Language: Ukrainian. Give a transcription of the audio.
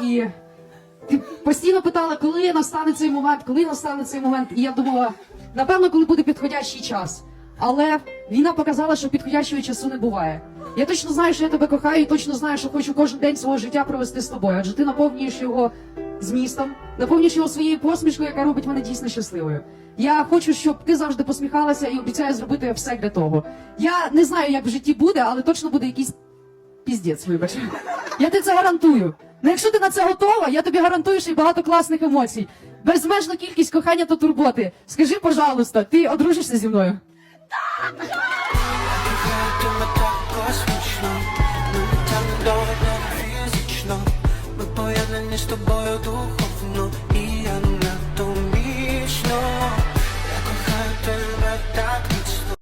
І ти постійно питала, коли настане цей момент, коли настане цей момент. І я думала, напевно, коли буде підходящий час. Але війна показала, що підходящого часу не буває. Я точно знаю, що я тебе кохаю, і точно знаю, що хочу кожен день свого життя провести з тобою. Адже ти наповнюєш його змістом, наповнюєш його своєю посмішкою, яка робить мене дійсно щасливою. Я хочу, щоб ти завжди посміхалася і обіцяю зробити все для того. Я не знаю, як в житті буде, але точно буде якийсь піздець, вибач. Я тобі це гарантую. Ну якщо ти на це готова, я тобі гарантую, що й багато класних емоцій. Безмежна кількість кохання та турботи. Скажи, пожалуйста, ти одружишся зі мною? Так Ми поєднані з тобою духовно